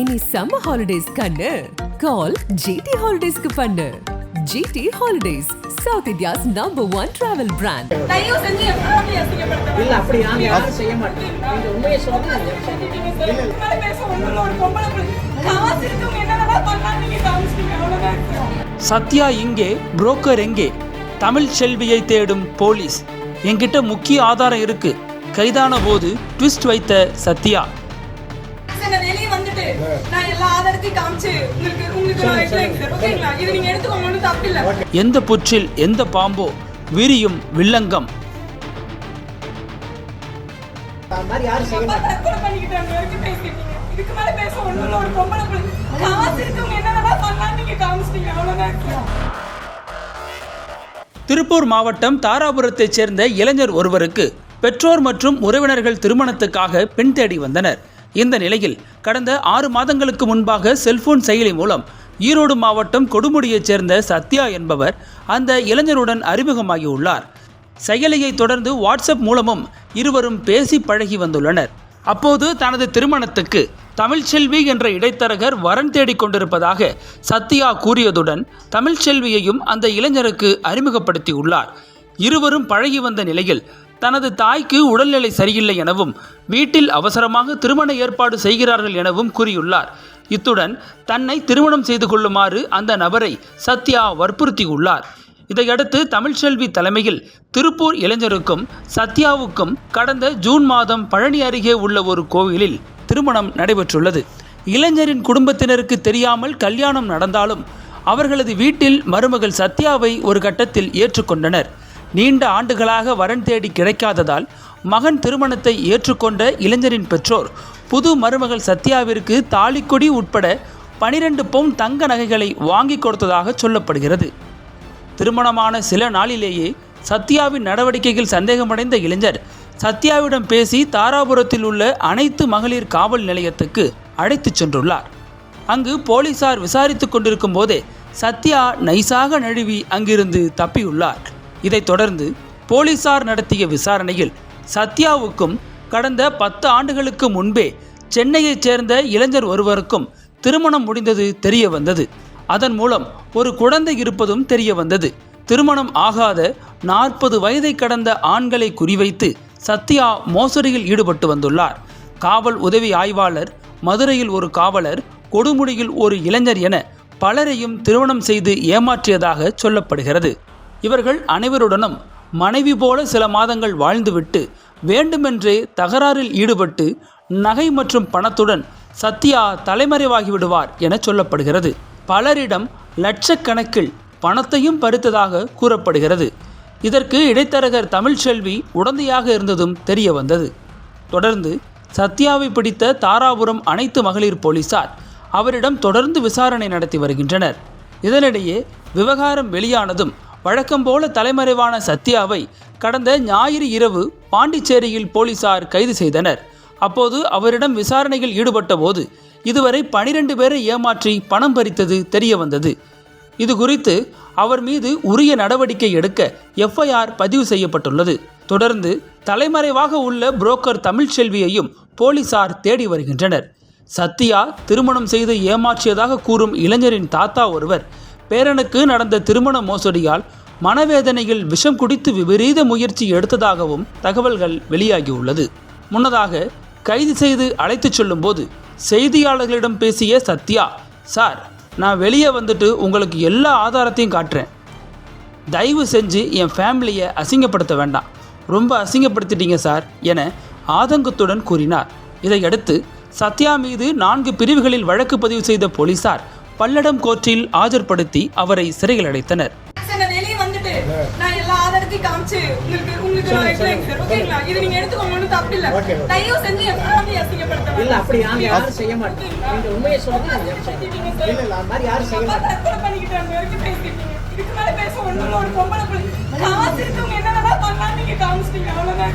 இனி summer holidays கண்ணு. கால் GT ஹாலிடேஸ்க்கு பண்ணு. GT holidays south India's number one travel brand. Sathya இங்கே புரோக்கர் எங்கே? தமிழ் செல்வியை தேடும் போலீஸ். என்கிட்ட முக்கிய ஆதாரம் இருக்கு. கைதான போது ட்விஸ்ட் வைத்த சத்யா. எந்த புற்றில் எந்த பாம்போ விரியும் வில்லங்கம். திருப்பூர் மாவட்டம் தாராபுரத்தைச் சேர்ந்த இளைஞர் ஒருவருக்கு பெற்றோர் மற்றும் உறவினர்கள் திருமணத்துக்காக பெண் தேடி வந்தனர். இந்த நிலையில் கடந்த ஆறு மாதங்களுக்கு முன்பாக செல்போன் செயலி மூலம் ஈரோடு மாவட்டம் கொடுமுடியைச் சேர்ந்த சத்யா என்பவர் அந்த இளைஞருடன் அறிமுகமாகியுள்ளார். செயலியை தொடர்ந்து வாட்ஸ்அப் மூலமும் இருவரும் பேசி பழகி வந்துள்ளனர். அப்போது தனது திருமணத்துக்கு தமிழ்ச்செல்வி என்ற இடைத்தரகர் வரன் தேடிக் கொண்டிருப்பதாக சத்யா கூறியதுடன் தமிழ்ச்செல்வியையும் அந்த இளைஞருக்கு அறிமுகப்படுத்தியுள்ளார். இருவரும் பழகி வந்த நிலையில் தனது தாய்க்கு உடல்நிலை சரியில்லை எனவும் வீட்டில் அவசரமாக திருமண ஏற்பாடு செய்கிறார்கள் எனவும் கூறியுள்ளார். இத்துடன் தன்னை திருமணம் செய்து கொள்ளுமாறு அந்த நபரை சத்யா வற்புறுத்தியுள்ளார். இதையடுத்து தமிழ்ச்செல்வி தலைமையில் திருப்பூர் இளைஞருக்கும் சத்யாவுக்கும் கடந்த ஜூன் மாதம் பழனி அருகே உள்ள ஒரு கோவிலில் திருமணம் நடைபெற்றுள்ளது. இளைஞரின் குடும்பத்தினருக்கு தெரியாமல் கல்யாணம் நடந்தாலும் அவர்களது வீட்டில் மருமகள் சத்யாவை ஒரு கட்டத்தில் ஏற்றுக்கொண்டனர். நீண்ட ஆண்டுகளாக வரன் தேடி கிடைக்காததால் மகன் திருமணத்தை ஏற்றுக்கொண்ட இளைஞரின் பெற்றோர் புது மருமகள் சத்யாவிற்கு தாலிக்கொடி உட்பட பனிரெண்டு பவுன் தங்க நகைகளை வாங்கி கொடுத்ததாக சொல்லப்படுகிறது. திருமணமான சில நாளிலேயே சத்யாவின் நடவடிக்கையில் சந்தேகமடைந்த இளைஞர் சத்யாவிடம் பேசி தாராபுரத்தில் உள்ள அனைத்து மகளிர் காவல் நிலையத்துக்கு அழைத்துச் சென்றுள்ளார். அங்கு போலீசார் விசாரித்துக் கொண்டிருக்கும் போதே சத்யா நைசாக நழுவி அங்கிருந்து தப்பியுள்ளார். இதைத் தொடர்ந்து போலீசார் நடத்திய விசாரணையில் சத்யாவுக்கும் கடந்த பத்து ஆண்டுகளுக்கு முன்பே சென்னையைச் சேர்ந்த இளைஞர் ஒருவருக்கும் திருமணம் முடிந்தது தெரிய வந்தது. அதன் மூலம் ஒரு குழந்தை இருப்பதும் தெரிய வந்தது. திருமணம் ஆகாத நாற்பது வயதை கடந்த ஆண்களை குறிவைத்து சத்யா மோசடியில் ஈடுபட்டு வந்துள்ளார். காவல் உதவி ஆய்வாளர் மதுரையில் ஒரு காவலர் கொடுமுடியில் ஒரு இளைஞர் என பலரையும் திருமணம் செய்து ஏமாற்றியதாக சொல்லப்படுகிறது. இவர்கள் அனைவருடனும் மனைவி போல சில மாதங்கள் வாழ்ந்துவிட்டு வேண்டுமென்றே தகராறில் ஈடுபட்டு நகை மற்றும் பணத்துடன் சத்யா தலைமறைவாகி விடுவார் என சொல்லப்படுகிறது. பலரிடம் லட்சக்கணக்கில் பணத்தையும் பறித்ததாக கூறப்படுகிறது. இதற்கு இடைத்தரகர் தமிழ்ச்செல்வி உடந்தையாக இருந்ததும் தெரிய வந்தது. தொடர்ந்து சத்யாவை பிடித்த தாராபுரம் அனைத்து மகளிர் போலீசார் அவரிடம் தொடர்ந்து விசாரணை நடத்தி வருகின்றனர். இதனிடையே விவகாரம் வெளியானதும் வழக்கம் போல தலைமறைவான சத்யாவை கடந்த ஞாயிறு இரவு பாண்டிச்சேரியில் போலீசார் கைது செய்தனர். அப்போது அவரிடம் விசாரணையில் ஈடுபட்ட போது இதுவரை பனிரெண்டு பேரை ஏமாற்றி பணம் பறித்தது தெரிய வந்தது. இது குறித்து அவர் மீது உரிய நடவடிக்கை எடுக்க எஃப்ஐஆர் பதிவு செய்யப்பட்டுள்ளது. தொடர்ந்து தலைமறைவாக உள்ள புரோக்கர் தமிழ்ச்செல்வியையும் போலீசார் தேடி வருகின்றனர். சத்யா திருமணம் செய்து ஏமாற்றியதாக கூறும் இளைஞரின் தாத்தா ஒருவர் பேரனுக்கு நடந்த திருமண மோசடியால் மனவேதனையில் விஷம் குடித்து விபரீத முயற்சி எடுத்ததாகவும் தகவல்கள் வெளியாகியுள்ளது. முன்னதாக கைது செய்து அழைத்துச் செல்லும்போது செய்தியாளர்களிடம் பேசிய சத்யா சார் நான் வெளியே வந்துட்டு உங்களுக்கு எல்லா ஆதாரத்தையும் காட்டுறேன். தயவு செஞ்சு என் ஃபேமிலியை அசிங்கப்படுத்த வேண்டாம். ரொம்ப அசிங்கப்படுத்திட்டீங்க சார் என ஆதங்கத்துடன் கூறினார். இதையடுத்து சத்யா மீது நான்கு பிரிவுகளில் வழக்கு பதிவு செய்த போலீசார் பல்லடம் கோர்ட்டில் ஆஜர்படுத்தி அவரை சிறையில் அடைத்தனர் நான் எல்லா ஆதாரத்தையும் காமிச்சு, உங்களுக்கு உங்களுக்கு நான் வைக்கிறேன் சார், ஓகேங்களா? இது நீங்க எடுத்துக்கோங்க, ஒண்ணும் தப்பில்ல. Okay. தயவு செஞ்சு என் family அசிங்கப்படுத்த இல்ல வேண்டாம். அப்படி நாங்க யாரும் செய்ய மாட்டோம் நீங்க உண்மையை சொல்லுங்க திட்டிட்டீங்க சார். இல்ல இல்ல அது மாதிரி யாரும் செய்ய அப்பா மாட்டோம் தற்கொலை பண்ணிக்கிட்டாங்க வரைக்கும் பேசிட்டீங்க. இதுக்கு மேல பேச ஒண்ணும் ஒரு பொம்பளை பிள்ளை. காசு இருக்கவங்க என்னென்னலாம் பண்ணலாம்னு நீங்க காமிச்சிட்டீங்க, அவ்வளவுதான்